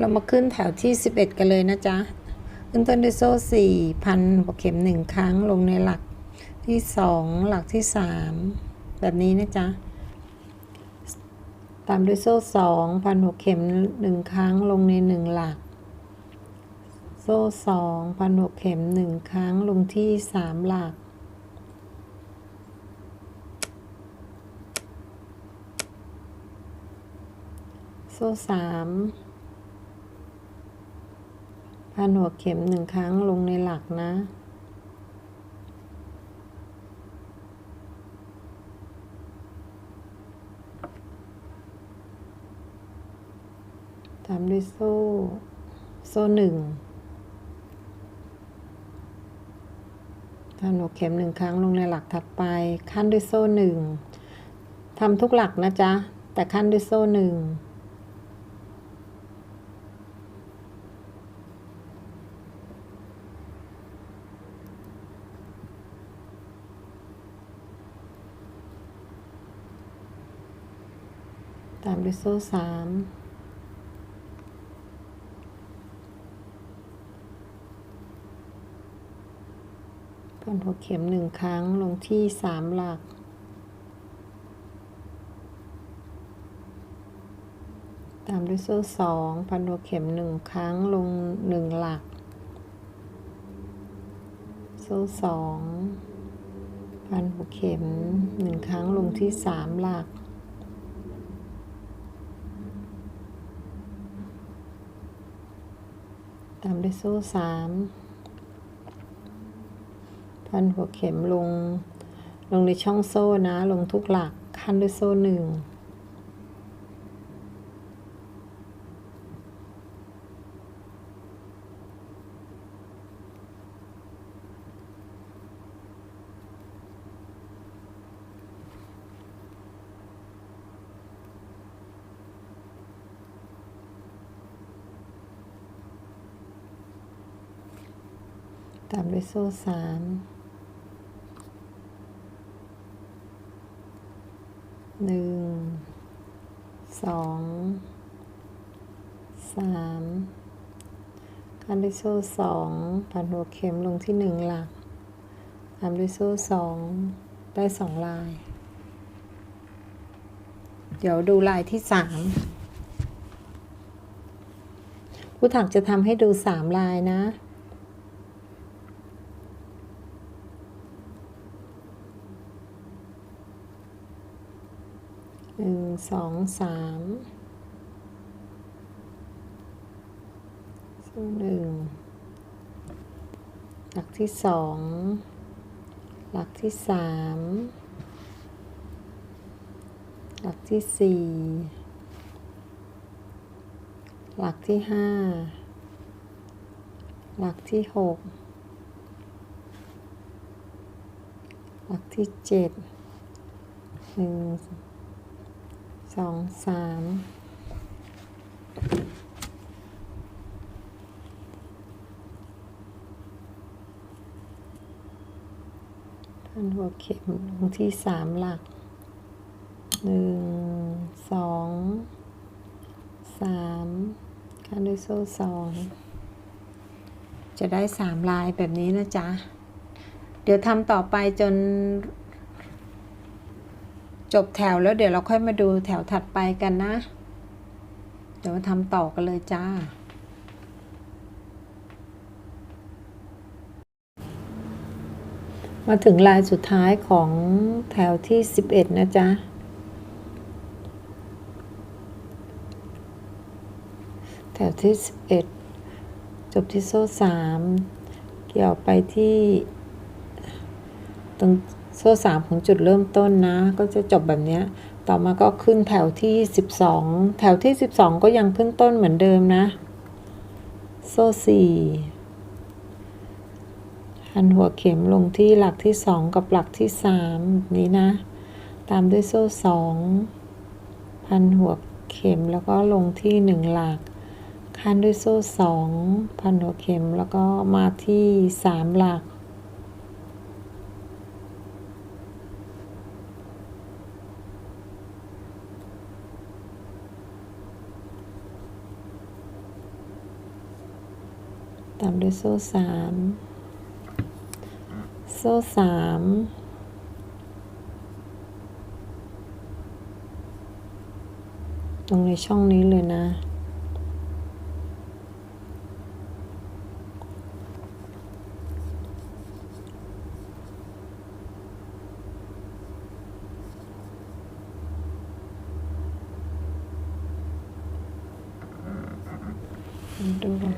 เรามาขึ้นแถวที่ 11 กันเลยนะจ๊ะ ขึ้นต้นด้วยโซ่สี่พันหัวเข็มหนึ่งครั้งลงในหลักที่สองหลักที่สามแบบนี้นะจ๊ะ ตามด้วยโซ่สองพันหัวเข็มหนึ่งครั้งลงในหนึ่งหลัก โซ่สองพันหัวเข็มหนึ่งครั้งลงที่สามหลักโซ่สาม พันหัวเข็มหนึ่งครั้งลงในหลักนะ ตามด้วยโซ่ โซ่หนึ่งพันหัวเข็มหนึ่งครั้งลงในหลักถัดไป ขั้นด้วยโซ่หนึ่งทำทุกหลักนะจ๊ะ แต่ขั้นด้วยโซ่หนึ่ง วยโซ่สามพันหัวเข็มหนึ่งครั้งลงที่สามหลัก ตามด้วยโซ่สองพันหัวเข็มหนึ่งครั้งลงหนึ่งหลัก โซ่สองพันหัวเข็มหนึ่งครั้งลงที่สามหลัก ตามด้วยโซ่สามพันหัวเข็มลง ลงในช่องโซ่นะ ลงทุกหลัก ขั้นด้วยโซ่หนึ่งามด้วยโซ่สามหนึ่งสองสามขั้นด้วยโซ่สองผ่านหัวเข็มลงที่หนึ่งหลักตามด้วยโซ่สองได้สองลาย เดี๋ยวดูลายที่สามผู้ถักจะทำให้ดูสามลายนะ หนึ่งสองสามโซ่หนึ่งหลักที่สองหลักที่สามหลักที่สี่หลักที่ห้าหลักที่หกหลักที่เจ็ดหนึ่ง สองสามพันหัวเข็มลงที่สามหลักหนึ่งสองสามคันด้วยโซ่สองจะได้สามลายแบบนี้นะจ๊ะ เดี๋ยวทำต่อไปจน จบแถวแล้วเดี๋ยวเราค่อยมาดูแถวถัดไปกันนะ เดี๋ยวมาทำต่อกันเลยจ้า มาถึงลายสุดท้ายของแถวที่ 11 นะจ๊ะ แถวที่ 11 จบที่โซ่3 เกี่ยวไปที่ตรง โซ่สามของจุดเริ่มต้นนะ ก็จะจบแบบนี้ ต่อมาก็ขึ้นแถวที่สิบสองแถวที่สิบสองก็ยังขึ้นต้นเหมือนเดิมนะ โซ่สี่หันหัวเข็มลงที่หลักที่สองกับหลักที่สามนี้นะ ตามด้วยโซ่สองพันหัวเข็มแล้วก็ลงที่หนึ่งหลักคันด้วยโซ่สองพันหัวเข็มแล้วก็มาที่สามหลัก ตามด้วยโซ่สามโซ่สามตรงในช่องนี้เลยนะ ดูแล้ว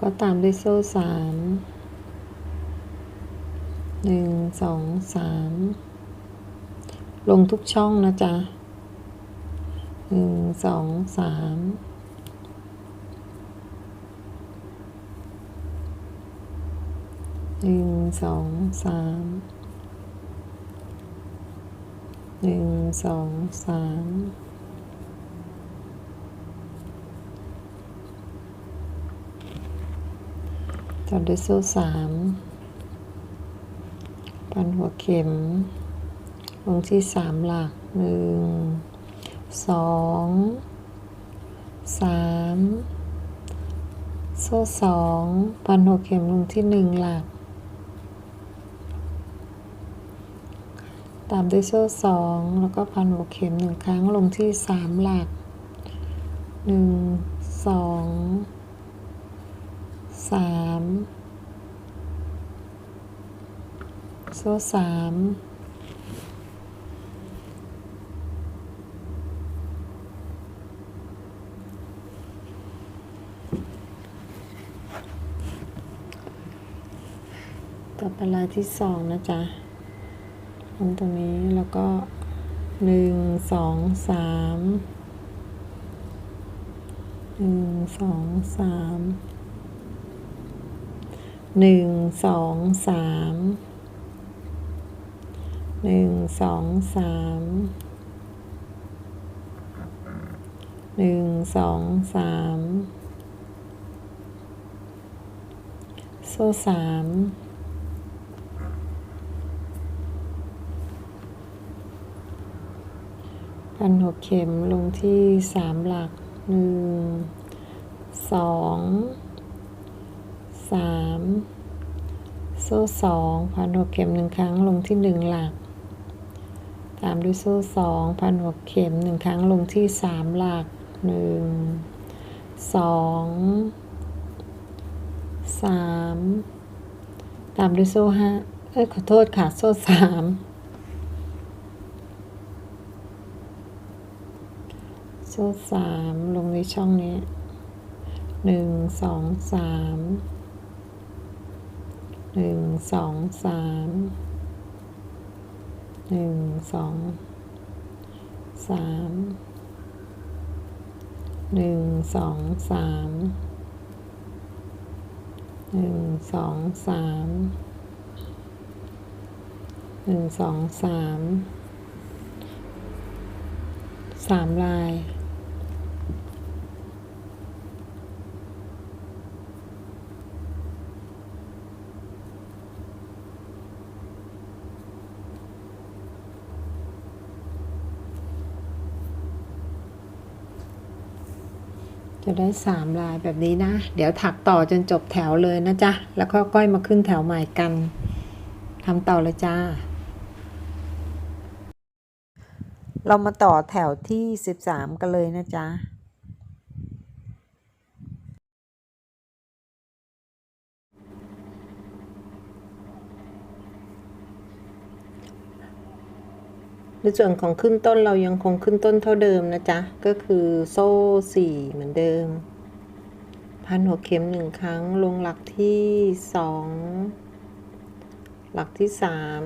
ก็ตามด้วยโซ่สามหนึ่งสองสามลงทุกช่องนะจ๊ะหนึ่งสองสามหนึ่งสองสามหนึ่งสองสาม ตามด้วยโซ่สามพันหัวเข็ม ลงที่สามหลักหนึ่งสองสามโซ่สองพันหัวเข็มลงที่หนึ่งหลัก ตามด้วยโซ่สองแล้วก็พันหัวเข็มหนึ่งครั้งลงที่สามหลักหนึ่งสอง สามโซ่สามต่อไปลายที่สองนะจ๊ะลงตรงนี้แล้วก็หนึ่งสองสามหนึ่งสองสาม หนึ่งสองสามหนึ่งสองสามหนึ่งสองสามโซ่สามพันหกเข็มลงที่สามหลักหนึ่งสอง สามโซ่สองพันหกเข็มหนึ่งครั้งลงที่หนึ่งหลัก ตามด้วยโซ่สองพันหกเข็มหนึ่งครั้งลงที่สามหลักหนึ่งสองสามตามด้วยโซ่ห้าเอ้ยขอโทษค่ะ โซ่สามโซ่สามลงในช่องนี้หนึ่งสองสาม หนึ่งสองสามหนึ่งสองสามหนึ่งสองสามหนึ่งสองสามหนึ่งสองสามสามลาย จะได้สามลายแบบนี้นะ เดี๋ยวถักต่อจนจบแถวเลยนะจ๊ะ แล้วก็ก้อยมาขึ้นแถวใหม่กันทำต่อเลยจ้า เรามาต่อแถวที่ 13 กันเลยนะจ๊ะ ในส่วนของขึ้นต้นเรายังคงขึ้นต้นเท่าเดิมนะจ๊ะ ก็คือโซ่สี่เหมือนเดิม พันหัวเข็มหนึ่งครั้ง ลงหลักที่สองหลักที่สาม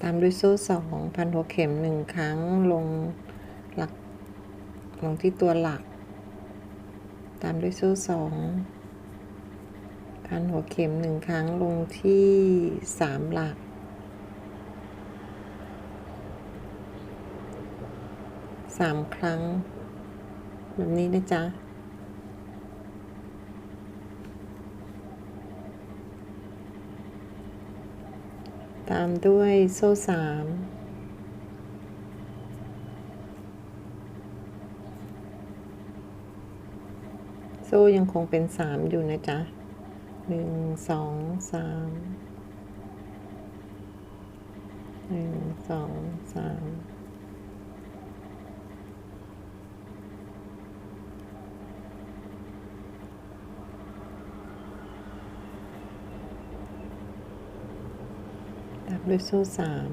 ตามด้วยโซ่สองพันหัวเข็มหนึ่งครั้งลงหลักลงที่ตัวหลัก ตามด้วยโซ่สองพันหัวเข็มหนึ่งครั้งลงที่สามหลัก สามครั้ง แบบนี้นะจ๊ะตามด้วยโซ่สาม โซ่ยังคงเป็นสามอยู่นะจ๊ะหนึ่งสองสามหนึ่งสองสามตามด้วยโซ่สาม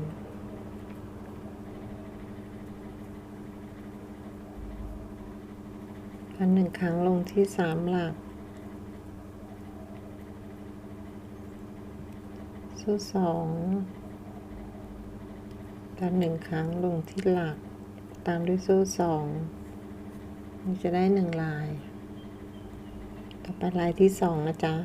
นหนึ่งครั้งลงที่สามหลักโซ่สองพันหนึ่งครั้งลงที่หลัก ตามด้วยโซ่สองนี่จะได้หนึ่งลาย ต่อไปลายที่สองนะจ๊ะ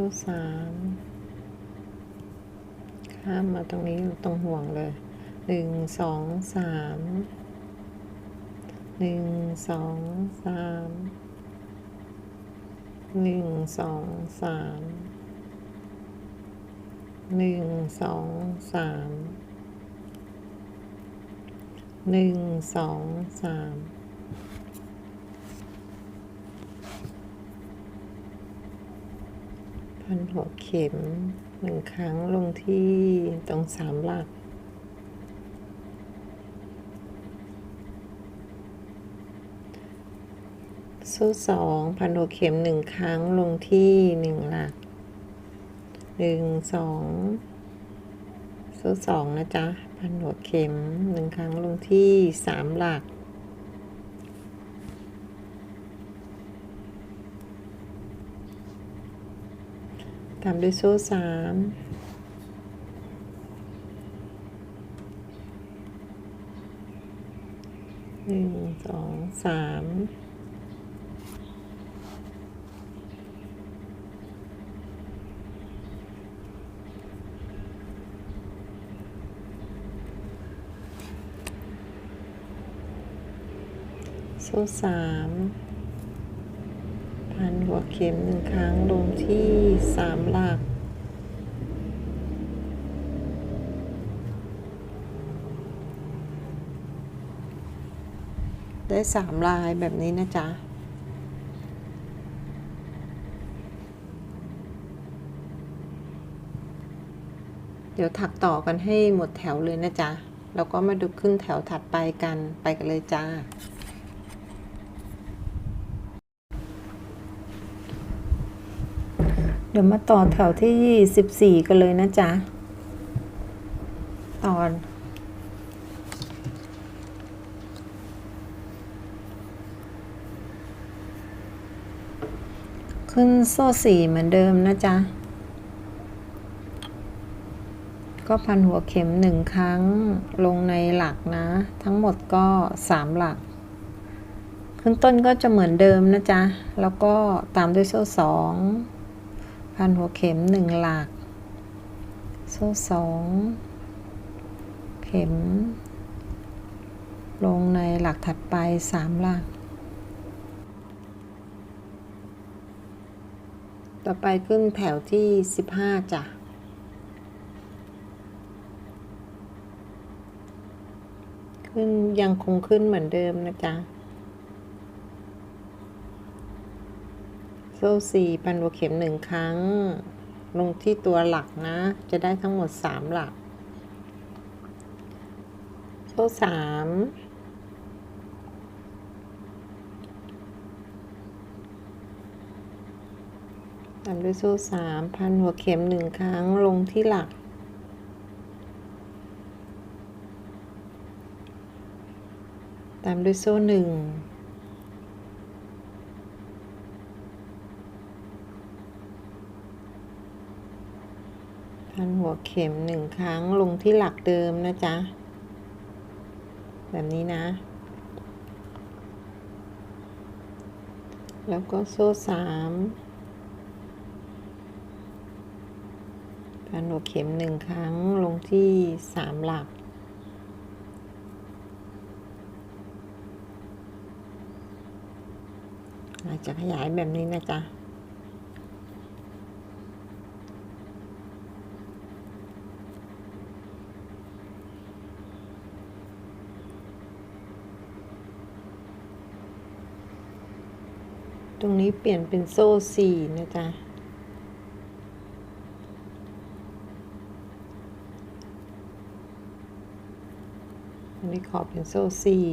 โซ่สามข้ามมาตรงนี้ตรงห่วงเลยหนึ่งสองสามหนึ่งสองสามหนึ่งสองสามหนึ่งสองสามหนึ่งสองสาม พันหัวเข็มหนึ่งครั้งลงที่ตรงสามหลักโซ่สองพันหัวเข็มหนึ่งครั้งลงที่หนึ่งหลักหนึ่งสองโซ่สองนะจ๊ะ พันหัวเข็มหนึ่งครั้งลงที่สามหลัก ตามด้วยโซ่สามหนึ่งสองสามโซ่สาม หัวเข็มหนึ่งครั้งลงที่สามหลัก ได้สามลายแบบนี้นะจ๊ะเดี๋ยวถักต่อกันให้หมดแถวเลยนะจ๊ะ แล้วก็มาดูขึ้นแถวถัดไปกัน ไปกันเลยจ้า ดี๋ยวมาต่อแถวที่สิบสี่กันเลยนะจ๊ะ ตอน ขึ้นโซ่สี่เหมือนเดิมนะจ๊ะ ก็พันหัวเข็มหนึ่งครั้งลงในหลักนะ ทั้งหมดก็สามหลักขึ้นต้นก็จะเหมือนเดิมนะจ๊ะ แล้วก็ตามด้วยโซ่สอง พันหัวเข็มหนึ่งหลัก โซ่สองเข็ม ลงในหลักถัดไปสามหลัก ต่อไปขึ้นแถวที่สิบห้าจ้ะขึ้นยังคงขึ้นเหมือนเดิมนะจ๊ะ โซ่สี่พันหัวเข็มหนึ่งครั้ง ลงที่ตัวหลักนะ จะได้ทั้งหมดสามหลักโซ่สามตามด้วยโซ่สามพันหัวเข็มหนึ่งครั้งลงที่หลัก ตามด้วยโซ่หนึ่ง หัวเข็มหนึ่งครั้งลงที่หลักเดิมนะจ๊ะ แบบนี้นะ แล้วก็โซ่สามพันหัวเข็มหนึ่งครั้งลงที่สามหลัก อาจจะขยายแบบนี้นะจ๊ะ นี้เปลี่ยนเป็นโซ่สี่นะจ๊ะอันนี้ขอเป็นโซ่สี่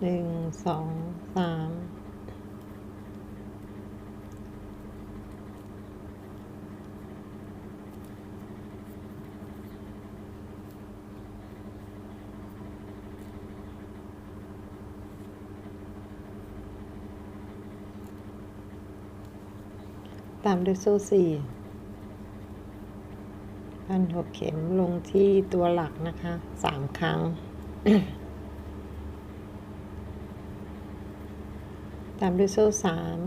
หนึ่งสองสาม ตามด้วยโซ่สี่พันหกเข็มลงที่ตัวหลักนะคะสามครั้ง ตามด้วยโซ่สาม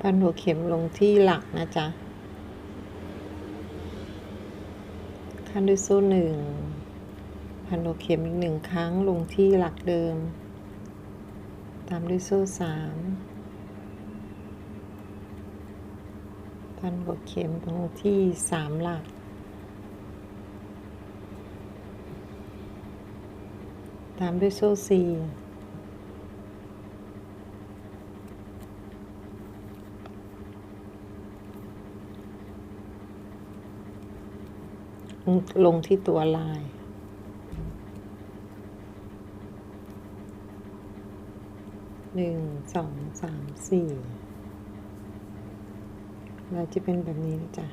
พันหัวเข็มลงที่หลักนะจ๊ะ ขั้นด้วยโซ่หนึ่ง พันหัวเข็มอีกหนึ่งครั้งลงที่หลักเดิม ตามด้วยโซ่สามพันหัวเข็มลงที่สามหลัก ตามด้วยโซ่สี่ลงที่ตัวลาย หนึ่งสองสามสี่เราจะเป็นแบบนี้นะจ๊ะ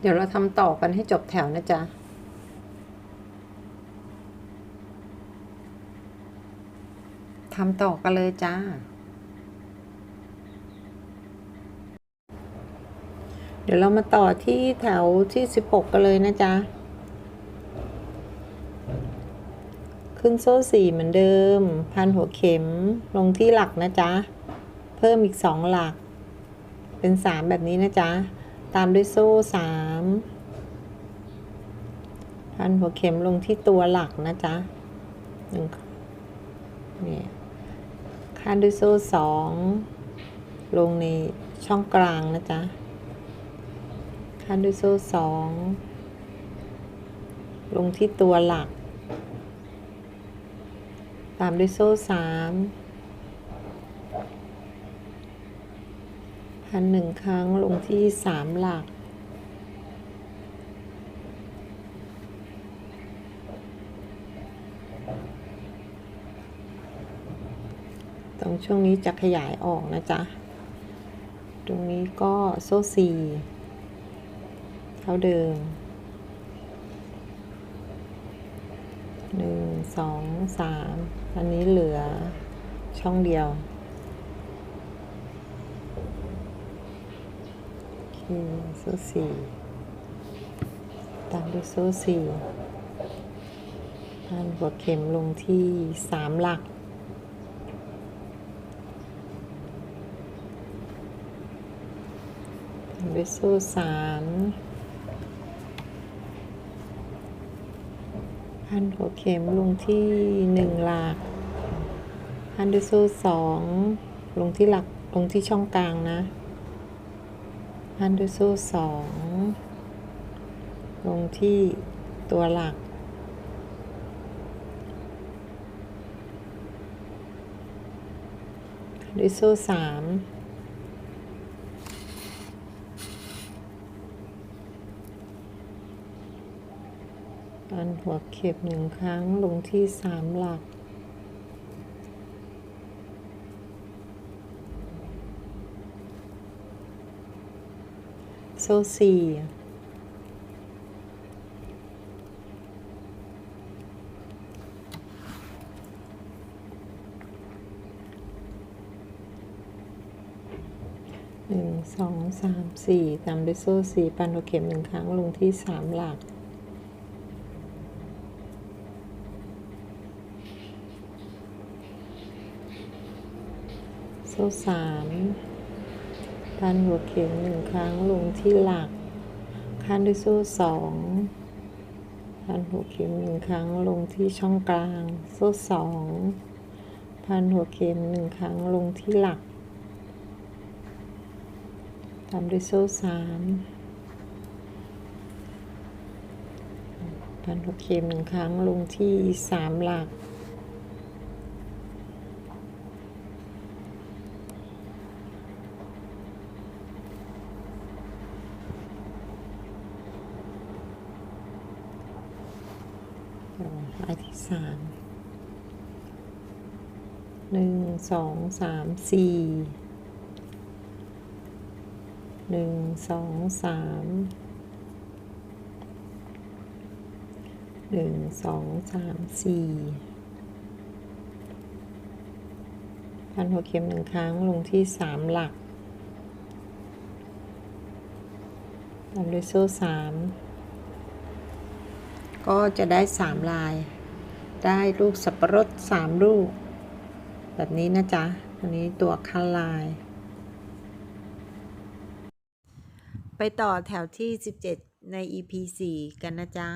เดี๋ยวเราทำต่อกันให้จบแถวนะจ๊ะทำต่อกันเลยจ้า เดี๋ยวเรามาต่อที่แถวที่สิบหกกันเลยนะจ๊ะ ขึ้นโซ่สี่เหมือนเดิม พันหัวเข็มลงที่หลักนะจ๊ะ เพิ่มอีกสองหลัก เป็นสามแบบนี้นะจ๊ะ ตามด้วยโซ่สามพันหัวเข็มลงที่ตัวหลักนะจ๊ะหนึ่งเนี่ยคันด้วยโซ่สองลงในช่องกลางนะจ๊ะคันด้วยโซ่สองลงที่ตัวหลัก ตามด้วยโซ่สาม พันหนึ่งครั้งลงที่สามหลัก ตรงช่วงนี้จะขยายออกนะจ๊ะ ตรงนี้ก็โซ่สี่เท่าเดิมหนึ่งสองสามอันนี้เหลือช่องเดียว เคนี่โซ่สี่ตามด้วยโซ่สี่พันหัวเข็มลงที่สามหลัก ตามด้วยโซ่สามพันหัวเข็มลงที่หนึ่งหลัก พันด้วยโซ่สองลงที่หลักลงที่ช่องกลางนะ พันด้วยโซ่สองลงที่ตัวหลักด้วยโซ่สามพันหัวเข็มหนึ่งครั้งลงที่สามหลัก โซ่สี่หนึ่งสองสามสี่ตามด้วยโซ่สี่ปันหัวเข็มหนึ่งครั้งลงที่สามหลักโซ่สาม พันหัวเข็มหนึ่งครั้งลงที่หลักคันด้วยโซ่สองพันหัวเข็มหนึ่งครั้งลงที่ช่องกลาง โซ่สองพันหัวเข็มหนึ่งครั้งลงที่หลักตามด้วยโซ่สามพันหัวเข็มหนึ่งครั้งลงที่สามหลัก ลายที่สาม หนึ่งสองสามสี่หนึ่งสองสามหนึ่งสองสามสี่พันหัวเข็มหนึ่งครั้งลงที่สามหลักตามด้วยโซ่สามก็จะได้สามลาย ได้ลูกสับปะรดสามลูก แบบนี้นะจ๊ะอันนี้ตัวคันลาย ไปต่อแถวที่ 17 ใน EP 4 กันนะจ๊ะ